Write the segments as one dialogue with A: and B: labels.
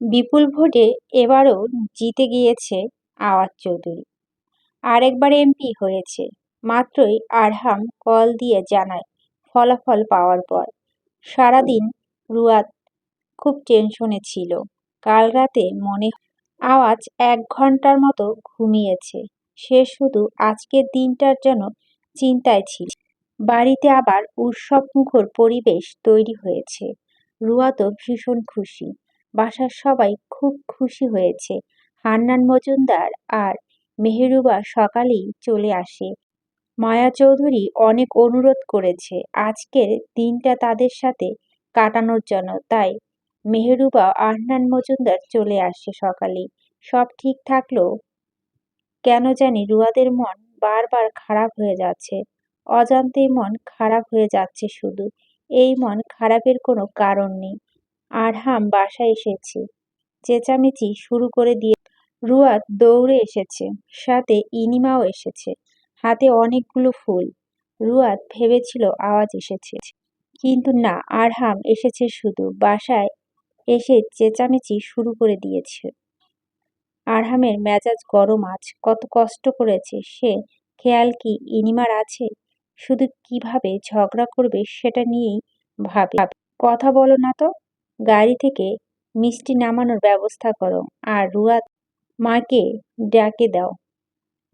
A: বিপুল ভোটে এবারও জিতে গিয়েছে আওয়াজ চৌধুরী। আরেকবার এমপি হয়েছে। মাত্রই আরহাম কল দিয়ে জানায়, ফলাফল পাওয়ার পর। সারাদিন রুয়াদ খুব টেনশনে ছিল। কাল রাতে মনে আওয়াজ এক ঘণ্টার মতো ঘুমিয়েছে। সে শুধু আজকের দিনটার জন্য চিন্তায় ছিল। বাড়িতে আবার উৎসবমুখর পরিবেশ তৈরি হয়েছে। রুয়াদও ভীষণ খুশি। বাসার সবাই খুব খুশি হয়েছে। হান্নান মজুমদার আর মেহেরুবা সকালেই চলে আসে। মায়া চৌধুরী অনেক অনুরোধ করেছে, আজকের দিনটা তাদের সাথে কাটানোর জন্য। তাই মেহেরুবা আহনান মজুমদার চলে আসে সকালে সব ঠিক থাকলেও কেন জানি রুয়াদের মন বারবার খারাপ হয়ে যাচ্ছে। অজান্তেই মন খারাপ হয়ে যাচ্ছে শুধু। এই মন খারাপের কোনো কারণ নেই। আরহাম বাসায় এসেছে। চেঁচামেচি শুরু করে দিয়ে রুয়াত দৌড়ে এসেছে। সাথে ইনিমাও এসেছে। হাতে অনেকগুলো ফুল। রুয়াত ভেবেছিল আওয়াজ এসেছে। কিন্তু না, আরহাম এসেছে শুধু। বাসায় এসে চেঁচামেচি শুরু করে দিয়েছে। আরহামের মেজাজ গরম আজ। কত কষ্ট করেছে সে। খেয়াল কি ইনিমার আছে? শুধু কীভাবে ঝগড়া করবে সেটা নিয়েই ভাবে। কথা বলো না তো। গাড়ি থেকে মিষ্টি নামানোর ব্যবস্থা করো আর রুয়াত মাকে ডাকে দাও।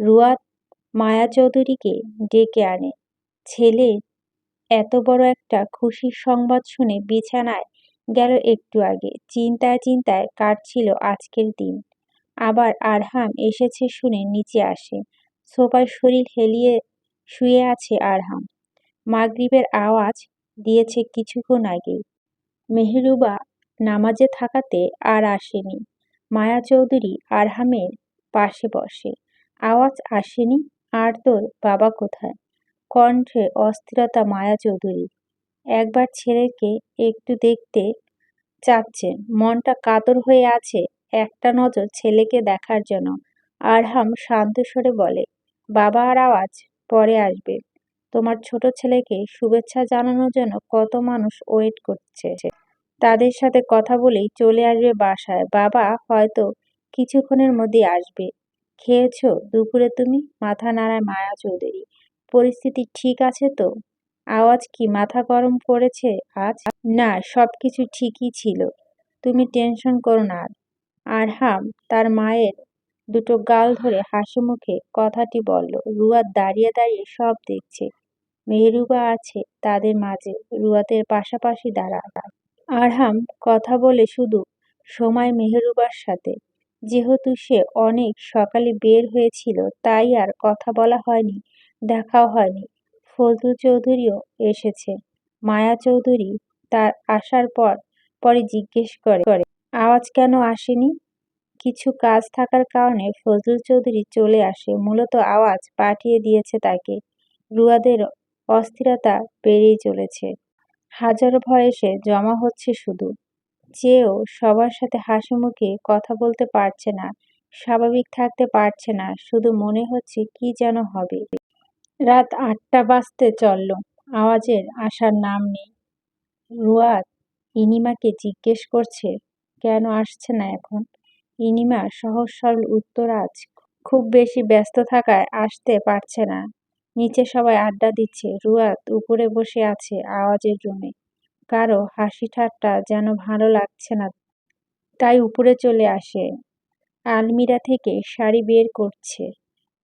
A: রুয়াত মায়া চৌধুরীকে ডেকে আনে। ছেলে এত বড় একটা খুশির সংবাদ শুনে বিছানায় গেল একটু আগে। চিন্তায় চিন্তায় কাটছিল আজকের দিন। আবার আরহাম এসেছে শুনে নিচে আসে। সোফায় শরীর হেলিয়ে শুয়ে আছে আরহাম। মাগরিবের আওয়াজ দিয়েছে কিছুক্ষণ আগেই। মেহরুবা নামাজে থাকাতে আর আসেনি। মায়া চৌধুরী আরহামের পাশে বসে। আওয়াজ আসেনি, আর তোর বাবা কোথায়? কণ্ঠে অস্থিরতা মায়া চৌধুরী। একবার ছেলেকে একটু দেখতে চাচ্ছে, মনটা কাতর হয়ে আছে একটা নজর ছেলেকে দেখার জন্য। আরহাম শান্ত স্বরে বলে বাবা আর আওয়াজ পরে আসবে। তোমার ছোট ছেলেকে শুভেচ্ছা জানানোর জন্য কত মানুষ ওয়েট করছে? তাদের সাথে কথা বলেই চলে আসবে বাসায়। বাবা হয়তো কিছুক্ষণের মধ্যে আসবে। খেয়েছ দুপুরে তুমি? মাথা নাড়ায় মায়া চৌধুরী। পরিস্থিতি ঠিক আছে তো? আওয়াজ কি মাথা গরম করেছে আজ? না সব কিছু ঠিকই ছিল। তুমি টেনশন করো না। আর হাম তার মায়ের দুটো গাল ধরে হাসি মুখে কথাটি বলল। রুয়াদ দাঁড়িয়ে দাঁড়িয়ে সব দেখছে। মেহরুবা আছে তাদের মাঝে। রুয়াতের পাশাপাশি দাঁড়া আরহাম কথা বলে শুধু সময় মেহরুবার সাথে। যেহেতু সে অনেক সকালে বের হয়েছিল, তাই আর কথা বলা হয়নি, দেখাও হয়নি। ফজলু চৌধুরীও এসেছে। মায়া চৌধুরী তার আসার পর, পরে জিজ্ঞেস করে করে, আওয়াজ কেন আসেনি? কিছু কাজ থাকার কারণে ফজলুল চৌধুরী চলে আসে, মূলত আওয়াজ পাঠিয়ে দিয়েছে তাকে। রুয়াদের অস্থিরতা বেড়েই চলেছে। হাজারো ভয়েসে জমা হচ্ছে শুধু। চেয়েও সবার সাথে হাসি মুখে কথা বলতে পারছে না, স্বাভাবিক থাকতে পারছে না, শুধু মনে হচ্ছে কি যেন হবে। রাত আটটা বাজতে চলল, আওয়াজের আসার নাম নেই। রুয়াদ ইনিমাকে জিজ্ঞেস করছে, কেন আসছে না এখন? ইনিমা সহজ সরল উত্তর আজ, খুব বেশি ব্যস্ত থাকায় আসতে পারছে না। নিচে সবাই আড্ডা দিচ্ছে। রুয়াত উপরে বসে আছে আওয়াজের রুমে কারও হাসি ঠাট্টা যেন ভালো লাগছে না, তাই উপরে চলে আসে। আলমিরা থেকে শাড়ি বের করছে।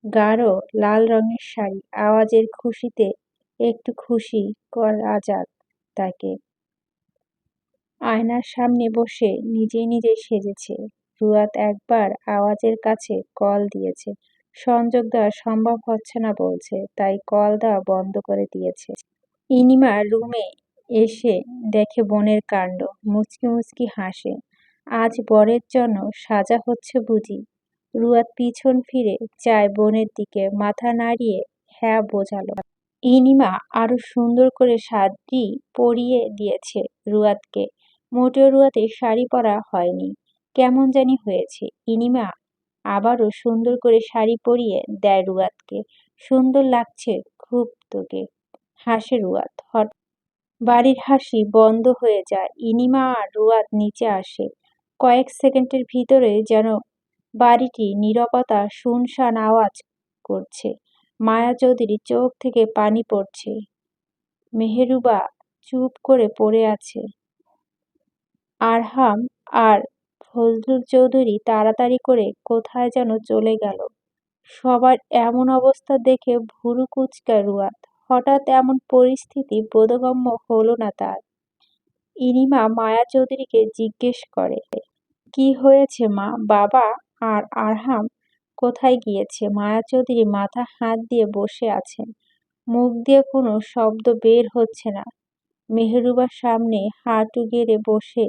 A: গাঢ় লাল রঙের শাড়ি, আওয়াজের খুশিতে একটু খুশি করা যাক তাকে। আয়নার সামনে বসে নিজে নিজে সেজেছে। রুয়াত একবার আওয়াজের কাছে কল দিয়েছে। সংযোগ দেওয়া সম্ভব হচ্ছে না বলছে, তাই কল দেওয়া বন্ধ করে দিয়েছে। ইনিমা রুমে এসে দেখে বোনের কাণ্ড, মুচকি মুচকি হাসে। আজ বরের জন্য সাজা হচ্ছে বুঝি। রুয়াত পিছন ফিরে চায় বোনের দিকে, মাথা নাড়িয়ে হ্যাঁ বোঝালো। ইনিমা আরও সুন্দর করে শাড়ি পরিয়ে দিয়েছে রুয়াতকে। মোটেও রুয়াতে শাড়ি পরা হয়নি। কেমন জানি হয়েছে। ইনিমা আবারও সুন্দর করে শাড়ি পরিয়ে দেয় রুয়াতকে। সুন্দর লাগছে খুব তোকে। হাসে রুয়াত। হট বাড়ির হাসি বন্ধ হয়ে যায়। ইনিমা আর রুয়াত নিচে আসে। কয়েক সেকেন্ডের ভিতরে যেন বাড়িটি নীরবতা, শুনশান আওয়াজ করছে। মায়া চৌধুরীর চোখ থেকে পানি পড়ছে। মেহেরুবা চুপ করে পড়ে আছে। আরহাম আর ফজলুল চৌধুরী তাড়াতাড়ি করে কোথায় যেন চলে গেল। সবার এমন অবস্থা দেখে ভুরু কুচকা রুয়াত। হঠাৎ এমন পরিস্থিতি, বোধগম্য হলো না তার। ইনিমা মায়া চৌধুরীকে জিজ্ঞেস করে, কি হয়েছে মা? বাবা আর আরহাম কোথায় গিয়েছে? মায়া চৌধুরী মাথা হাত দিয়ে বসে আছেন। মুখ দিয়ে কোনো শব্দ বের হচ্ছে না। মেহরুবার সামনে হাঁটু গেড়ে বসে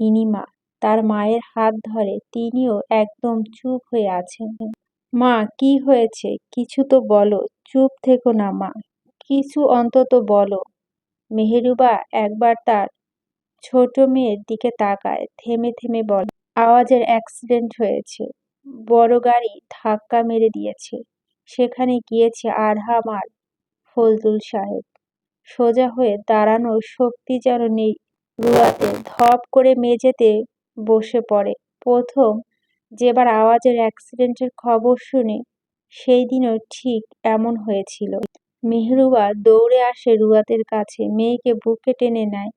A: ইনিমা তার মায়ের হাত ধরে তিনিও একদম চুপ হয়ে আছেন। মা, কি হয়েছে? কিছু তো বলো, চুপ থেকো না মা। কিছু অন্তত বলো। মেহেরুবা একবার তার ছোট মেয়ের দিকে তাকায়, থেমে থেমে বলে, আওয়াজের অ্যাক্সিডেন্ট হয়েছে। বড় গাড়ি ধাক্কা মেরে দিয়েছে। সেখানে গিয়েছে আরহাম আর ফজলুল সাহেব। সোজা হয়ে দাঁড়ানোর শক্তি যেন নেই। রুয়াতে ধপ করে মেঝেতে বসে পড়ে। প্রথম যেবার আওয়াজের অ্যাক্সিডেন্টের খবর শুনে, সেই দিনও ঠিক এমন হয়েছিল। মেহরুবা দৌড়ে আসে রুয়াতের কাছে, মেয়েকে বুকে টেনে নেয়।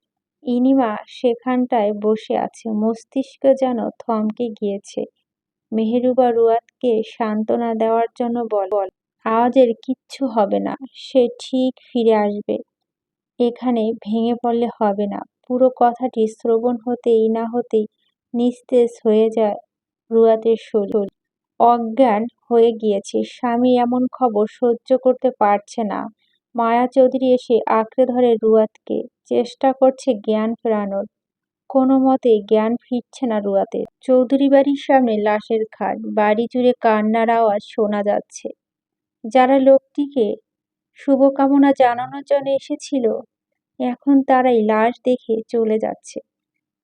A: ইনিমা সেখানটায় বসে আছে, মস্তিষ্ক যেন থমকে গিয়েছে। মেহেরুবা রুয়াতকে সান্ত্বনা দেওয়ার জন্য বল, আওয়াজের কিচ্ছু হবে না, সে ঠিক ফিরে আসবে। এখানে ভেঙে পড়লে হবে না। পুরো কথাটি শ্রবণ হতেই না হতেই নিস্তেজ হয়ে যায় রুয়াতের শরীর। অজ্ঞান হয়ে গিয়েছে। স্বামী এমন খবর সহ্য করতে পারছে না। মায়া চৌধুরী এসে আঁকড়ে ধরে রুয়াতকে। চেষ্টা করছে জ্ঞান ফেরানোর। কোনো মতে জ্ঞান ফিরছে না রুয়াতে চৌধুরী বাড়ির সামনে লাশের খাট, বাড়ি জুড়ে কান্নার আওয়াজ শোনা যাচ্ছে। যারা লোকটিকে শুভকামনা জানানোর জন্য এসেছিল, এখন তারাই লাশ দেখে চলে যাচ্ছে।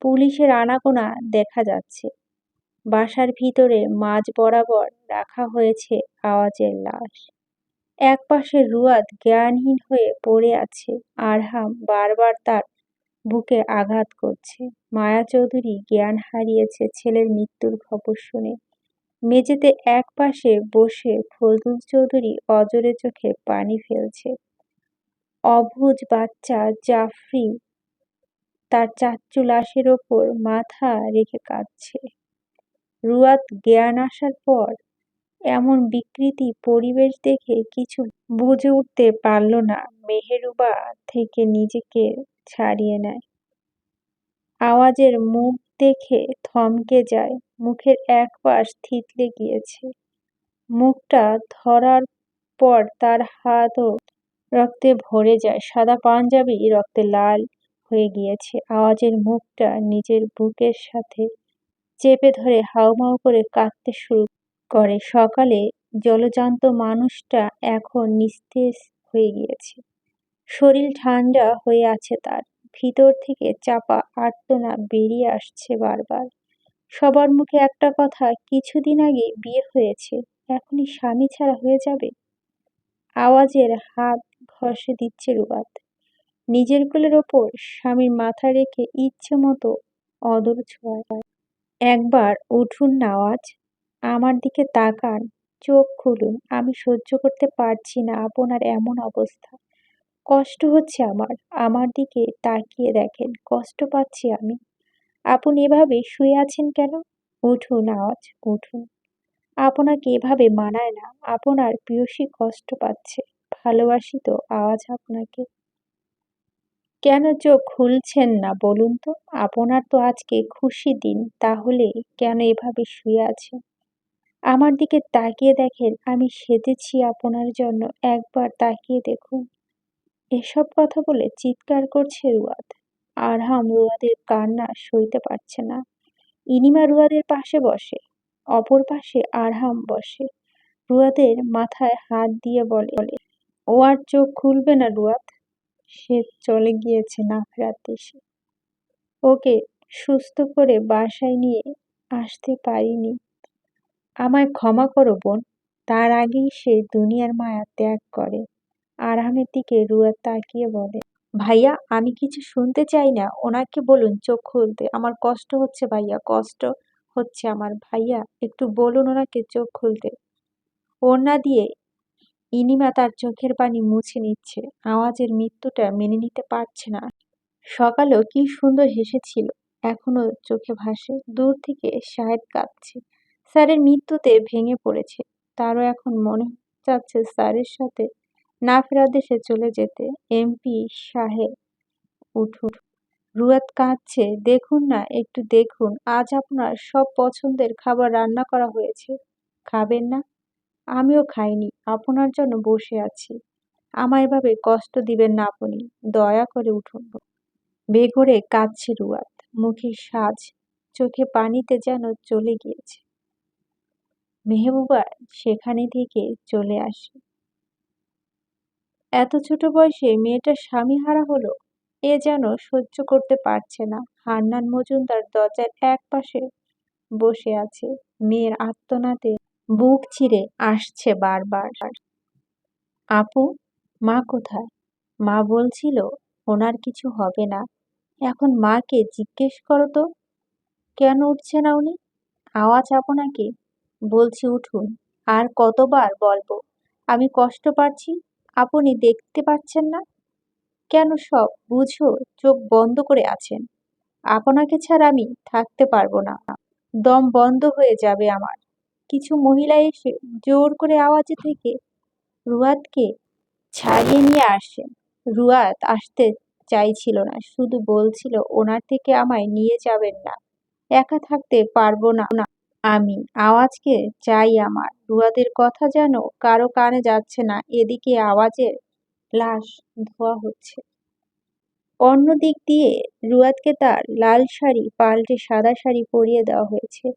A: পুলিশের আনাগোনা দেখা যাচ্ছে। বাসার ভিতরে মাঝ বরাবর রাখা হয়েছে আওয়াজের লাশ। একপাশে রুয়াদ জ্ঞানহীন হয়ে পড়ে আছে। আরহাম বারবার তার বুকে আঘাত করছে। মায়া চৌধুরী জ্ঞান হারিয়েছে ছেলের মৃত্যুর খবর শুনে। মেঝেতে এক পাশে বসে ফজলুল চৌধুরী অজরে চোখে পানি ফেলছে। অবুজ বাচ্চা জাফরি তার চাচ্চু লাশের ওপর মাথা রেখে কাঁদছে। রুয়াত জ্ঞান আসার পর এমন বিকৃতি পরিবেশ দেখে কিছু বুঝে উঠতে পারল না, মেহেরুবা থেকে নিজেকে ছাড়িয়ে নেয়। আওয়াজের মুখ দেখে থমকে যায়, মুখের এক পাশ থিতলে গিয়েছে। মুখটা ধরার পর তার হাতও রক্তে ভরে যায়, সাদা পাঞ্জাবি, রক্তে লাল হয়ে গিয়েছে। আওয়াজের মুখটা নিজের বুকের সাথে চেপে ধরে হাউমাউ করে কাঁদতে শুরু করে। সকালে জলজান্ত মানুষটা এখন নিস্তেজ হয়ে গিয়েছে। শরীর ঠান্ডা হয়ে আছে তার। ভিতর থেকে চাপা আর্তনা বেরিয়ে আসছে বারবার। সবার মুখে একটা কথা, কিছুদিন আগে বিয়ে হয়েছে, এখনই স্বামী ছাড়া হয়ে যাবে? আওয়াজের হাত ঘষে দিচ্ছে রুবাত। নিজের কোলের ওপর স্বামীর মাথা রেখে ইচ্ছে মতো অদর ছোঁয়ায় একবার উঠুন নাওয়াজ, আমার দিকে তাকান, চোখ খুলুন, আমি সহ্য করতে পারছি না আপনার এমন অবস্থা। কষ্ট হচ্ছে আমার আমার দিকে তাকিয়ে দেখেন, কষ্ট পাচ্ছি আমি। আপনি এভাবে শুয়ে আছেন কেন? উঠুন আওয়াজ উঠুন। আপনাকে এভাবে মানায় না, আপনার প্রিয়সী কষ্ট পাচ্ছে। ভালোবাসি তো আওয়াজ আপনাকে। কেন চোখ খুলছেন না বলুন তো? আপনার তো আজকে খুশি দিন, তাহলে কেন এভাবে শুয়ে আছেন? আমার দিকে তাকিয়ে দেখেন, আমি সেজেছি আপনার জন্য, একবার তাকিয়ে দেখুন। এসব কথা বলে চিৎকার করছে রুয়াদ। আরহাম রুয়াদের কান্না সইতে পারছে না। ইনিমা রুয়াদের পাশে বসে, অপর পাশে আরহাম বসে। রুয়াদের মাথায় হাত দিয়ে বলে, ও আর চোখ খুলবে না রুয়াদ? সে চলে গিয়েছে না ফেরার দেশে ওকে সুস্থ করে বাসায় নিয়ে আসতে পারিনি। আমায় ক্ষমা করো বোন, তার আগেই সে দুনিয়ার মায়া ত্যাগ করে। আরামের দিকে রুয়া তাকিয়ে বলে, ভাইয়া, আমি কিছু শুনতে চাই না। ওনাকে বলুন, চোখ খুলতে। আমার কষ্ট হচ্ছে ভাইয়া, কষ্ট হচ্ছে আমার। ভাইয়া, একটু বলুন ওনাকে চোখ খুলতে। ওড়না দিয়ে ইনিমা তার চোখের পানি মুছে নিচ্ছে। আওয়াজের মৃত্যুটা মেনে নিতে পারছে না। সকালেও কি সুন্দর হেসেছিল। এখনও চোখে ভাসে। দূর থেকে শাহেদ কাঁদছে। স্যারের মৃত্যুতে ভেঙে পড়েছে। তারও এখন মনে চাচ্ছে স্যারের সাথে না ফেরার দেশে চলে যেতে। এমপি সাহেব উঠুন রুয়াত কাঁদছে। দেখুন না, একটু দেখুন। আজ আপনার সব পছন্দের খাবার রান্না করা হয়েছে। খাবেন না? আমিও খাইনি, আপনার জন্য বসে আছি। আমায় এভাবে কষ্ট দিবেন না আপনি, দয়া করে উঠুন। বেঘরে কাঁদছে রুয়াত, মুখের সাজ চোখে পানিতে যেন চলে গিয়েছে। মেহবুবা সেখানে থেকে চলে আসে। এত ছোট বয়সে মেয়েটার স্বামী হারা হলো, এ যেন সহ্য করতে পারছে না। হান্নান মজুমদার দরজার এক পাশে বসে আছে, মেয়ের আত্মনাতে বুক ছিঁড়ে আসছে বারবার। আপু, মা কোথায়? মা বলছিল ওনার কিছু হবে না। এখন মাকে জিজ্ঞেস করো তো। কেন উঠছে না উনি? আওয়াজ আপনাকে বলছি উঠুন, আর কতবার বলব? আমি কষ্ট পাচ্ছি আপনি দেখতে পাচ্ছেন না? কেন সব? বুঝো, চোখ বন্ধ করে আছেন। আপনাকে ছাড়া আমি থাকতে পারব না। দম বন্ধ হয়ে যাবে আমার। কিছু মহিলা এসে জোর করে আওয়াজে থেকে রুয়াতকে ছাড়িয়ে নিয়ে আসে। রুয়াত আসতে চাইছিল না, শুধু বলছিল, ওনার থেকে আমায় নিয়ে যাবেন না, একা থাকতে পারব না না, আমি, আওয়াজকে চাই আমার। রুয়াদের কথা যেন কারও কানে যাচ্ছে না, এদিকে আওয়াজের লাশ ধোয়া হচ্ছে। অন্য দিক দিয়ে রুয়াদকে তার লাল শাড়ি, পাল্টে সাদা শাড়ি পরিয়ে দেওয়া হয়েছে।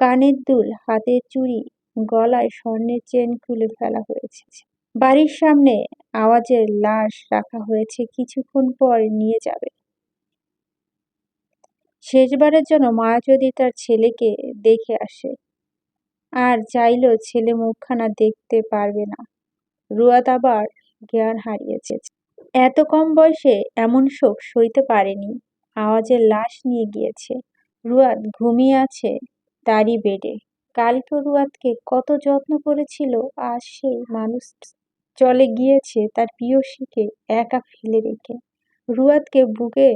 A: কানের দুল, হাতের চুড়ি, গলায় স্বর্ণের চেন খুলে ফেলা হয়েছে। বাড়ির সামনে আওয়াজের লাশ রাখা হয়েছে, কিছুক্ষণ পর নিয়ে যাবে। শেষবারের জন্য মা যদি তার ছেলেকে দেখে আসে, আর চাইলেও ছেলে মুখখানা দেখতে পারবে না। রুয়াত আবার জ্ঞান হারিয়েছে। এত কম বয়সে এমন শোক সইতে পারেনি। আওয়াজের লাশ নিয়ে গিয়েছে। রুয়াত ঘুমিয়ে আছে তারই বেডে। কালকে রুয়াদকে কত যত্ন করেছিল, আজ সেই মানুষ চলে গিয়েছে তার প্রিয়সীকে একা ফেলে রেখে। রুয়াদকে বুকে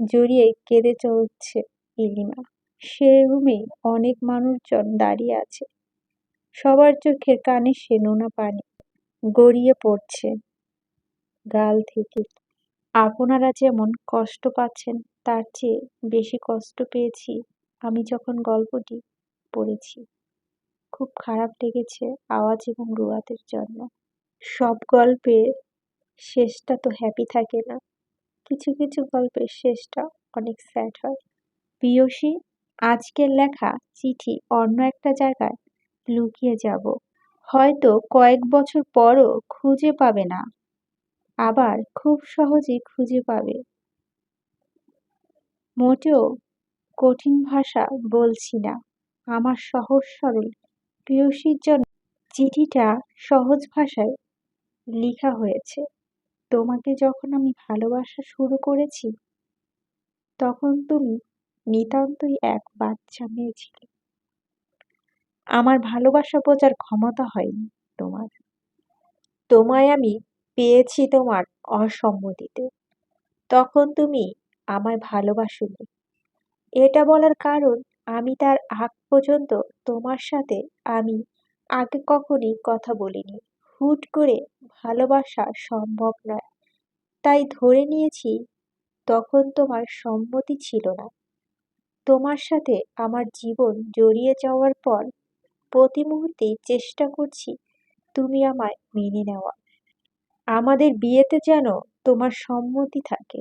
A: জড়িয়ে কেঁদে চলছে ইলিমা। সে রুমে অনেক মানুষজন দাঁড়িয়ে আছে। সবার চোখে কানে সে নোনা পানি গড়িয়ে পড়ছে গাল থেকে। আপনারা যেমন কষ্ট পাচ্ছেন, তার চেয়ে বেশি কষ্ট পেয়েছি আমি যখন গল্পটি পড়েছি। খুব খারাপ লেগেছে আওয়াজ এবং রুয়াতের জন্য। সব গল্পের শেষটা তো হ্যাপি থাকে না। কিছু কিছু গল্পের শেষটা অনেক স্যাড হয়। প্রিয়সী, আজকের লেখা চিঠি অন্য একটা জায়গায় লুকিয়ে যাব। হয়তো কয়েক বছর পরও খুঁজে পাবে না। আবার খুব সহজেই খুঁজে পাবে। মোটেও কঠিন ভাষা বলছি না। আমার সহজ সরল প্রিয়সীর জন্য চিঠিটা সহজ ভাষায় লেখা হয়েছে। তোমাকে যখন আমি ভালোবাসা শুরু করেছি, তখন তুমি নিতান্তই এক বাচ্চা মেয়ে ছিলে। আমার ভালোবাসা বোঝার ক্ষমতা হয়নি তোমার। তোমায় আমি পেয়েছি তোমার অসম্মতিতে। তখন তুমি আমায় ভালোবাসুনি। এটা বলার কারণ আমি তার আগ পর্যন্ত তোমার সাথে আমি আগে কখনই কথা বলিনি। হুট করে ভালোবাসা সম্ভব নয়। তাই ধরে নিয়েছি, তখন তোমার সম্মতি ছিল না। তোমার সাথে আমার জীবন জড়িয়ে যাওয়ার পর প্রতি মুহূর্তেই চেষ্টা করছি তুমি আমায় মেনে নেওয়া। আমাদের বিয়েতে যেন তোমার সম্মতি থাকে।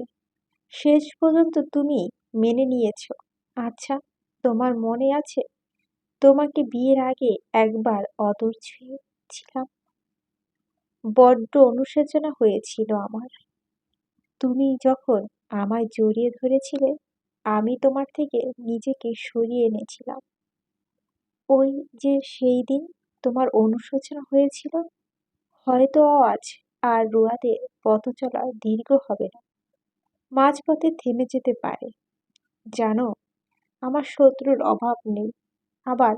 A: শেষ পর্যন্ত তুমি মেনে নিয়েছ। আচ্ছা। তোমার মনে আছে? তোমাকে বিয়ের আগে একবার অদর ছুঁয়েছিলাম বড্ড অনুশোচনা হয়েছিল আমার। তুমি যখন আমায় জড়িয়ে ধরেছিলে, আমি তোমার থেকে নিজেকে সরিয়ে এনেছিলাম। ওই যে সেই দিন তোমার অনুশোচনা হয়েছিল, হয়তো আজ আর রুয়াদের পথ চলা দীর্ঘ হবে না। মাঝপথে থেমে যেতে পারে। জানো আমার শত্রুর অভাব নেই, আবার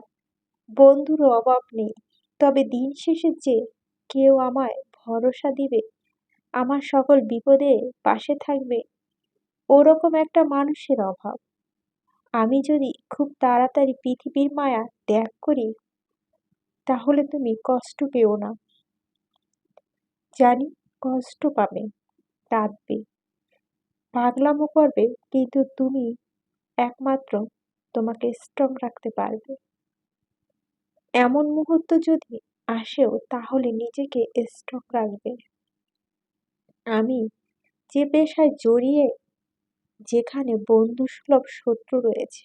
A: বন্ধুরও অভাব নেই। তবে দিন শেষে যে কেউ আমায় ভরসা দিবে, আমার সকল বিপদে পাশে থাকবে, ওরকম একটা মানুষের অভাব। আমি যদি খুব তাড়াতাড়ি পৃথিবীর মায়া ত্যাগ করি, তাহলে তুমি কষ্ট পেও না। জানি কষ্ট পাবে, কাঁদবে, পাগলামো করবে, কিন্তু তুমি একমাত্র তোমাকে স্ট্রং রাখতে পারবে। এমন মুহূর্ত যদি আসেও, তাহলে নিজেকে স্ট্রং রাখবে। আমি যে পেশায় জড়িয়ে, যেখানে বন্ধুসুলভ শত্রু রয়েছে,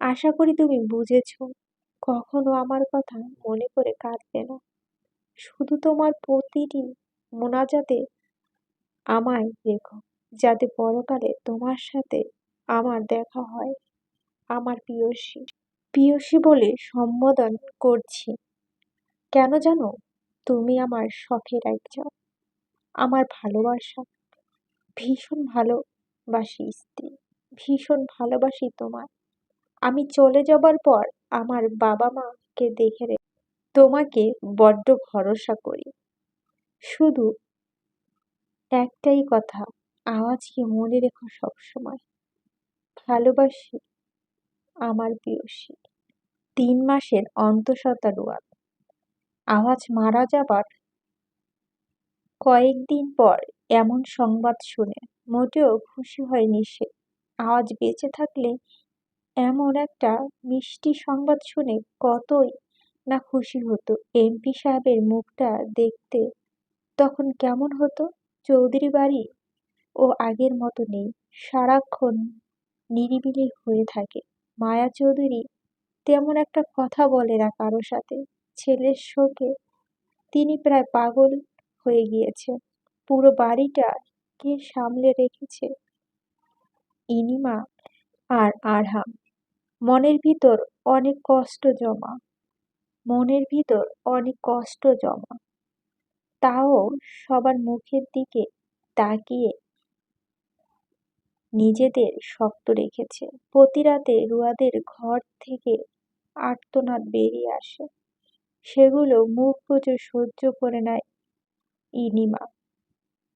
A: আশা করি তুমি বুঝেছ, কখনো আমার কথা মনে করে কাঁদবে না। শুধু তোমার প্রতিটি মোনাজাতে আমায় রেখো, যাতে পরকালে তোমার সাথে আমার দেখা হয়। আমার প্রিয়সী। প্রিয়সী বলে সম্বোধন করছি। কেন জানো? তুমি আমার শখের একজন। আমার ভালোবাসা। ভীষণ ভালোবাসি স্ত্রী। ভীষণ ভালোবাসি তোমার আমি চলে যাবার পর আমার বাবা মাকে দেখে রে তোমাকে বড্ড ভরসা করি। শুধু একটাই কথা আওয়াজকে মনে রেখো সবসময়? ভালোবাসি আমার প্রিয়সী। তিন মাসের অন্তঃসত্ত্বা রুয়াদ আওয়াজ মারা যাবার কয়েকদিন পর এমন সংবাদ শুনে মোটেও খুশি হয়নি সে। আওয়াজ বেঁচে থাকলে এমন একটা মিষ্টি সংবাদ শুনে কতই না খুশি হতো। এমপি সাহেবের মুখটা দেখতে তখন কেমন হতো? চৌধুরী বাড়ি ও আগের মতো নেই। সারাক্ষণ নিরিবিলি হয়ে থাকে। মায়া চৌধুরী তেমন একটা কথা বলে না কারও সাথে। ছেলের শোকে তিনি প্রায় পাগল হয়ে গিয়েছে। পুরো বাড়িটা কে সামলে রেখেছে ইনিমা আর আরহাম। মনের ভিতর অনেক কষ্ট জমা। মনের ভিতর অনেক কষ্ট জমা। তাও সবার মুখের দিকে তাকিয়ে নিজেদের শক্ত রেখেছে। প্রতি রাতে রুয়াদের ঘর থেকে আর্তনাদ বেরিয়ে আসে। সেগুলো মুখ বুঝে সহ্য করে নেয় ইনিমা।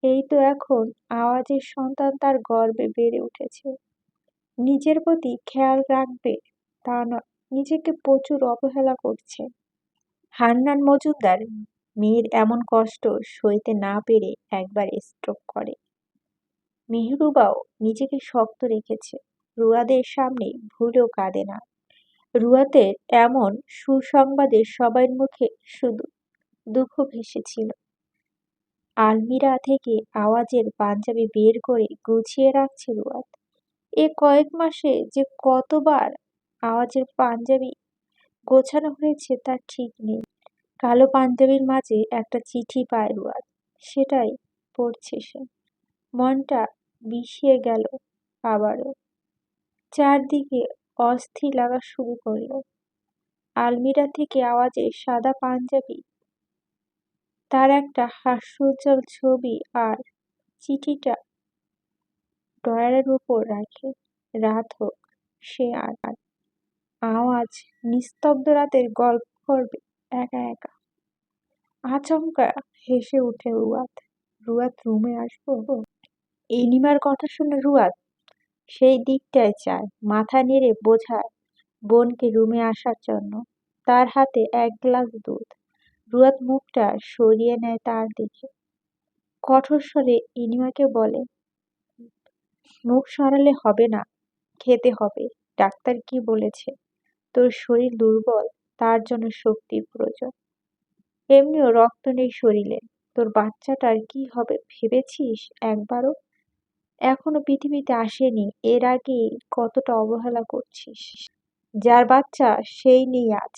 A: এই তো এখন আওয়াজের সন্তান তার গর্বে বেড়ে উঠেছে। নিজের প্রতি খেয়াল রাখবে তা না নিজেকে প্রচুর অবহেলা করছে। হান্নান মজুমদার মেয়ের এমন কষ্ট সইতে না পেরে একবার স্ট্রোক করে। মেহরুবাও নিজেকে শক্ত রেখেছে। রুয়াদের সামনে ভুলেও কাঁদে না। রুয়াতের এমন সুসংবাদে সবাই মুখে শুধু দুঃখ ভেসেছিল। আলমিরা থেকে আওয়াজের পাঞ্জাবি বের করে গুছিয়ে রাখছে রুয়াত এ কয়েক মাসে যে কতবার আওয়াজের পাঞ্জাবি গোছানো হয়েছে তার ঠিক নেই। কালো পাঞ্জাবির মাঝে একটা চিঠি পায় রুয়াদ। সেটাই পড়ছে সে। মনটা বিষিয়ে গেল আবারও। চারদিকে অস্থির লাগা শুরু করল। আলমিরা থেকে আওয়াজে সাদা পাঞ্জাবি, তার একটা হাস্যোজ্জ্বল ছবি আর চিঠিটা ড্রয়ারের উপর রাখে। রাত হোক, সে আর আওয়াজ নিস্তব্ধ রাতের গল্প করবে একা একা। আচমকা হেসে উঠে রুয়াত। রুয়াত রুমে আসব? এনিমার কথা শুনে রুয়াত সেই দিকটায় চায় মাথা নেড়ে বোঝায় বোনকে রুমে আসার জন্য। তার হাতে এক গ্লাস দুধ। রুয়াত মুখটা সরিয়ে নেয় তার দিকে। কঠোর স্বরে ইনিমাকে বলে, মুখ সরালে হবে না, খেতে হবে। ডাক্তার কি বলেছে? তোর শরীর দুর্বল, তার জন্য শক্তির প্রয়োজন। এমনিও রক্ত নেই শরীরে। তোর বাচ্চাটার কি হবে ভেবেছিস একবারও? এখনও পৃথিবীতে আসেনি। এর আগে কতটা অবহেলা করছিস? যার বাচ্চা সেই নেই আজ।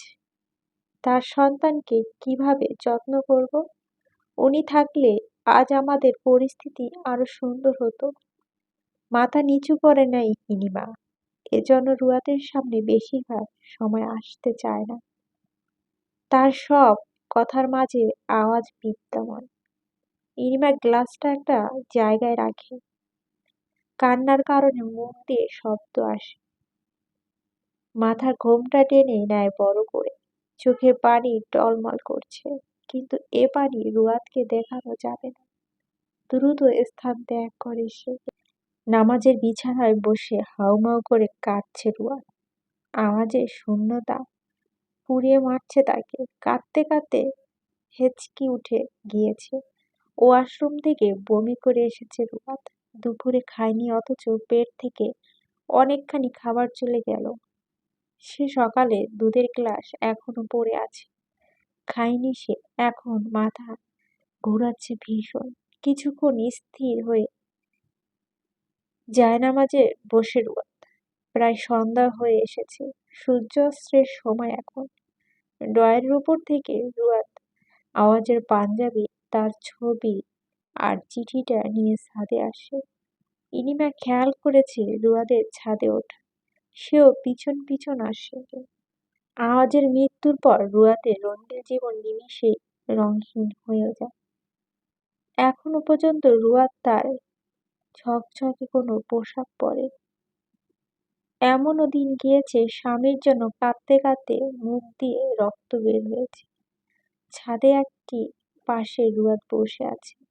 A: তার সন্তানকে কীভাবে যত্ন করব? উনি থাকলে আজ আমাদের পরিস্থিতি আরও সুন্দর হতো। মাথা নিচু করে নেয় ইনিমা এজন্য রুয়াতের সামনে বেশিরভাগ সময় আসতে চায় না। তার সব কথার মাঝে আওয়াজ বিদ্যমান। ইনিমা গ্লাসটা একটা জায়গায় রাখে। কান্নার কারণে মুখ দিয়ে শব্দ আসে। মাথার ঘোমটা টেনে নেয় বড় করে। চোখে পানি টলমল করছে, কিন্তু এ পানি রুয়াদকে দেখানো যাবে না। দ্রুত স্থান ত্যাগ করে সে। নামাজের বিছানায় বসে হাউমাউ করে কাঁদছে রুয়াদ আওয়াজের শূন্যতা পুড়িয়ে মারছে তাকে। কাঁদতে কাঁদতে হেঁচকি উঠে গিয়েছে। ওয়াশরুম থেকে বমি করে এসেছে রুয়াদ দুপুরে খায়নি অথচ পেট থেকে অনেকখানি খাবার চলে গেল। সে সকালে দুধের গ্লাস এখনও পড়ে আছে। খায়নি সে, এখন মাথা ঘোরাচ্ছে ভীষণ। কিছুক্ষণ স্থির হয়ে জায়নামাজে বসে রুয়াদ প্রায় সন্ধ্যা হয়ে এসেছে, সূর্যাস্তের সময় এখন। ড্রয়ারের উপর থেকে রুয়াত আওয়াজের পাঞ্জাবি, তার ছবি আর চিঠিটা নিয়ে ছাদে আসে। ইনিমা খেয়াল করেছে রুয়াদের ছাদে ওঠা। সেও পিছন পিছন আসে। আওয়াজের মৃত্যুর পর রুয়াদের রঙিন জীবন নিমিশে রংহীন হয়ে যায়। এখনও পর্যন্ত রুয়াদ তার ঝকঝকে কোনো পোশাক পরে। এমনও দিন গিয়েছে স্বামীর জন্য কাঁদতে কাঁদতে মুখ দিয়ে রক্ত বের হয়েছে। ছাদে একটি পাশে রুয়াদ বসে আছে।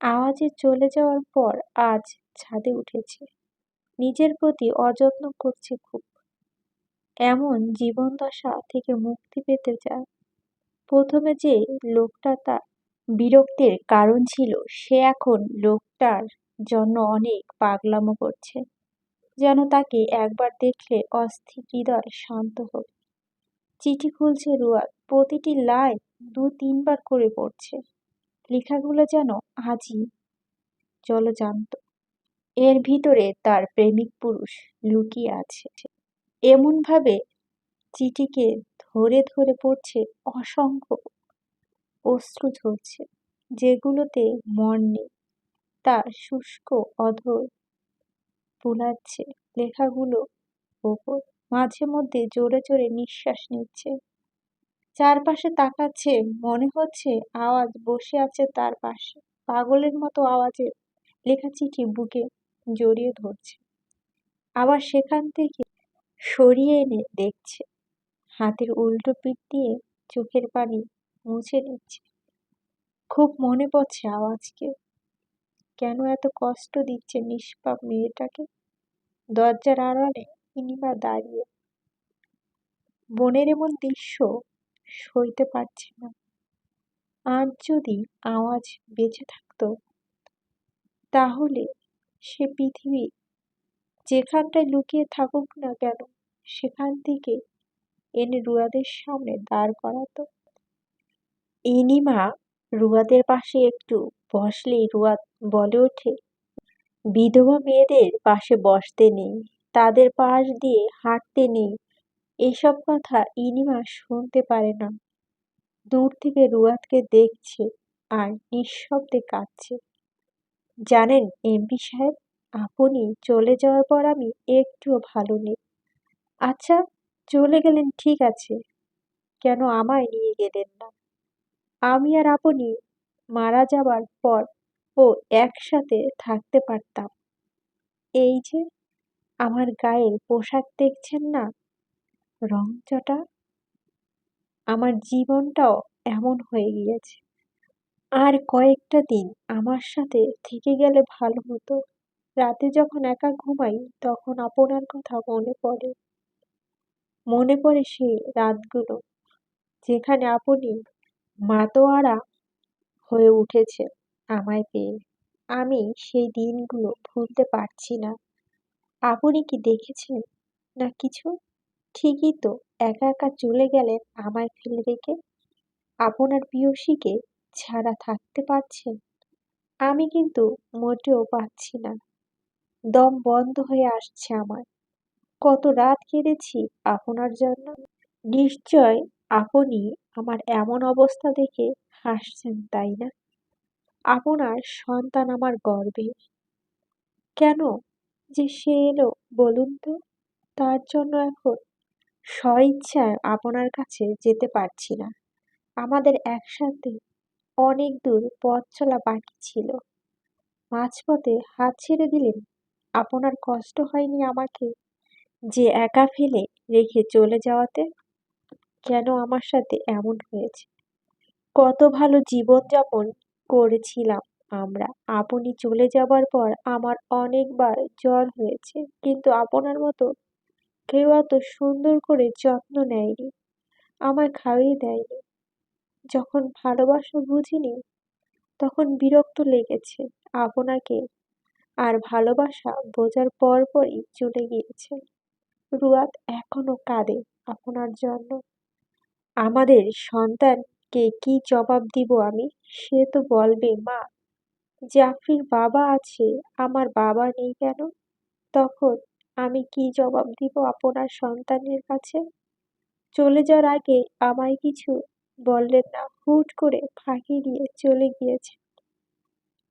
A: আওয়াজে চলে যাওয়ার পর আজ ছাদে উঠেছে। নিজের প্রতি অযত্ন করছে খুব। এমন জীবনদশা থেকে মুক্তি পেতে চায় প্রথমে যে লোকটা তার বিরক্তির কারণ ছিল, সে এখন লোকটার জন্য অনেক পাগলামো করছে, যেন তাকে একবার দেখলে অস্থির হৃদয় শান্ত হবে। চিঠি খুলছে রুয়াদ প্রতিটি লাইন দু তিনবার করে পড়ছে। লেখাগুলো যেন আজই জলজান্ত। এর ভিতরে তার প্রেমিক পুরুষ লুকিয়ে আছে এমনভাবে চিঠিকে ধরে ধরে পড়ছে অসংখ্য অশ্রু ঝরছে, যেগুলোতে মন নেই। তার শুষ্ক অধর বুলাচ্ছে লেখাগুলো ওপর মাঝে মধ্যে জোরে জোরে নিঃশ্বাস নিচ্ছে। চারপাশে তাকাচ্ছে, মনে হচ্ছে আওয়াজ বসে আছে তার পাশে। পাগলের মতো আওয়াজের লেখা চিঠি বুকে জড়িয়ে ধরছে। আবার সেখান থেকে সরিয়ে এনে দেখছে। হাতের উল্টো পিঠ দিয়ে চোখের পানি মুছে নিচ্ছে। খুব মনে পড়ছে আওয়াজকে। কেন এত কষ্ট দিচ্ছে নিষ্পাপ মেয়েটাকে? দরজার আড়ালে ইনিমা দাঁড়িয়ে। বনের এমন দৃশ্য সইতে পারছে না। আজ যদি আওয়াজ বেঁচে থাকতো, তাহলে সে পৃথিবী যেখানটায় লুকিয়ে থাকুক না কেন, সেখান থেকে এনে রুয়াদের সামনে দাঁড় করাতো। ইনিমা রুয়াদের পাশে একটু বসলেই রুয়াদ বলে ওঠে, বিধবা মেয়েদের পাশে বসতে নেই, তাদের পাশ দিয়ে হাঁটতে নেই এসব কথা ইনিমা শুনতে পারে না। দূর থেকে রুয়াদকে দেখছে আর নিঃশব্দে কাঁদছে। জানেন এমপি সাহেব, আপনি চলে যাওয়ার পর আমি একটুও ভালো নেই। আচ্ছা চলে গেলেন ঠিক আছে, কেন আমায় নিয়ে গেলেন না? আমি আর আপনি মারা যাবার পর ও একসাথে থাকতে পারতাম। এই যে, আমার গায়ের পোশাক দেখছেন না? রংচটা আমার জীবনটাও এমন হয়ে গিয়েছে। আর কয়েকটা দিন আমার সাথে থেকে গেলে ভালো হতো। রাতে যখন একা ঘুমাই, তখন আপনার কথা মনে পড়ে। মনে পড়ে সেই রাতগুলো যেখানে আপনি মাতোয়ারা হয়ে উঠেছে আমায় পেয়ে। আমি সেই দিনগুলো ভুলতে পারছি না। আপনি কি দেখেছেন না কিছু? ঠিকই তো, একা একা চলে গেলেন আমায় ফেলে রেখে আপনার প্রিয়সীকে ছাড়া থাকতে পারছেন? আমি কিন্তু মোটেও পাচ্ছি না। দম বন্ধ হয়ে আসছে আমার। কত রাত কেঁদেছি আপনার জন্য? নিশ্চয় আপনি আমার এমন অবস্থা দেখে হাসছেন, তাই না? আপনার সন্তান আমার গর্বে। কেন যে সে এলো বলুন তো? তার জন্য এখন স্বইচ্ছায় আপনার কাছে যেতে পারছি না। আমাদের একসাথে অনেক দূর পথ চলা বাকি ছিল। মাঝপথে হাত ছেড়ে দিলেন, আপনার কষ্ট হয়নি আমাকে যে একা ফেলে রেখে চলে যাওয়াতে? কেন আমার সাথে এমন হয়েছে? কত ভালো জীবনযাপন করেছিলাম আমরা। আপনি চলে যাবার পর আমার অনেকবার জ্বর হয়েছে, কিন্তু আপনার মতো কেউ এত সুন্দর করে যত্ন নেয়নি, আমায় খাইয়ে দেয়নি। যখন ভালোবাসা বুঝিনি, তখন বিরক্ত লেগেছে আপনাকে, আর ভালোবাসা বোঝার পর পরই চলে গিয়েছে। রুয়াত এখনও কাঁদে আপনার জন্য। আমাদের সন্তানকে কি জবাব দিব আমি? সে তো বলবে, মা, জাফরির বাবা আছে, আমার বাবা নেই কেন? তখন আমি কি জবাব দিব আপনার সন্তানের কাছে? চলে যাওয়ার আগে আমায় কিছু বললেন না, হুট করে ফাঁকি দিয়ে চলে গিয়েছেন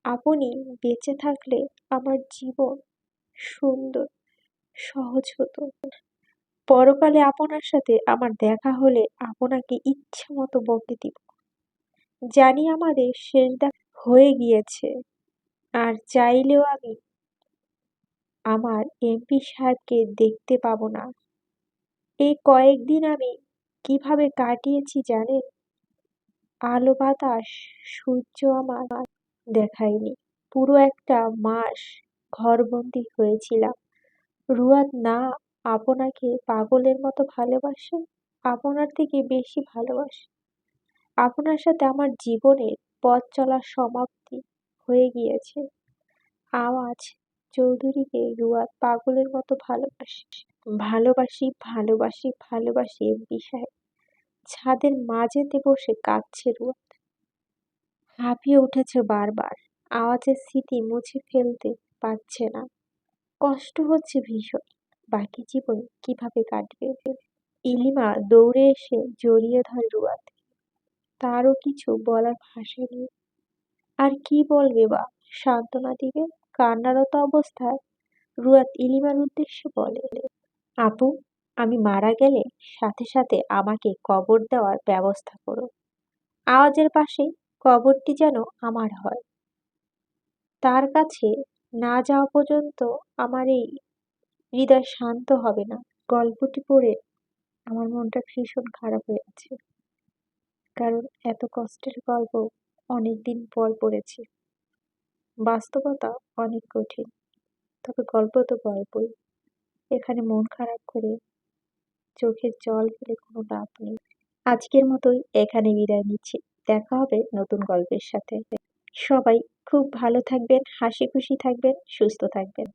A: আপনি বেঁচে থাকলে আমার জীবন সুন্দর, সহজ হতো। পরকালে আপনার সাথে আমার দেখা হলে আপনাকে ইচ্ছা মতো বকে দিব। জানি আমাদের শেষ দেখা হয়ে গিয়েছে, আর চাইলেও আমি আমার এমপি সাহেবকে দেখতে পাবো না। এই কয়েকদিন আমি কীভাবে কাটিয়েছি জানেন? আলো বাতাস, সূর্য আমার দেখায়নি। পুরো একটা মাস ঘরবন্দি হয়েছিলাম। রুয়াদ না, আপনাকে পাগলের মতো ভালোবাসে? আপনার থেকে বেশি ভালোবাসে। আপনার সাথে আমার জীবনের পথ চলার সমাপ্তি হয়ে গিয়েছে। আওয়াজ চৌধুরীকে রুয়াদ পাগলের মতো ভালোবাসে। ভালোবাসি ভালোবাসি ভালোবাসি এমপি সাহেব। ছাদের মাঝেতে বসে কাঁদছে রুয়াদ হাঁপিয়ে উঠেছে বারবার। আওয়াজের স্মৃতি মুছে ফেলতে পারছে না। কষ্ট হচ্ছে ভীষণ। বাকি জীবন কীভাবে কাটবে? ইলিমা দৌড়ে এসে জড়িয়ে ধরে রুয়াদ তারও কিছু বলার ভাষা নেই। আর কি বলবে বা সান্ত্বনা দিবে? কান্নারত অবস্থায় রুয়াদ ইলিমার উদ্দেশ্যে বলে, আপু, আমি মারা গেলে সাথে সাথে আমাকে কবর দেওয়ার ব্যবস্থা করো। আওয়াজের পাশে কবরটি যেন আমার হয়। তার কাছে না যাওয়া পর্যন্ত আমার এই হৃদয় শান্ত হবে না গল্পটি পড়ে আমার মনটা ভীষণ খারাপ হয়ে আছে। কারণ এত কষ্টের গল্প অনেক দিন পর পড়েছি। বাস্তবতা অনেক কঠিন। তবে গল্প তো গল্পই। এখানে মন খারাপ করে চোখের জল ফেলে কোনো লাভ নেই। আজকের মতোই এখানে বিদায় নিচ্ছি। দেখা হবে নতুন গল্পের সাথে। সবাই খুব ভালো থাকবেন, হাসি খুশি থাকবেন, সুস্থ থাকবেন।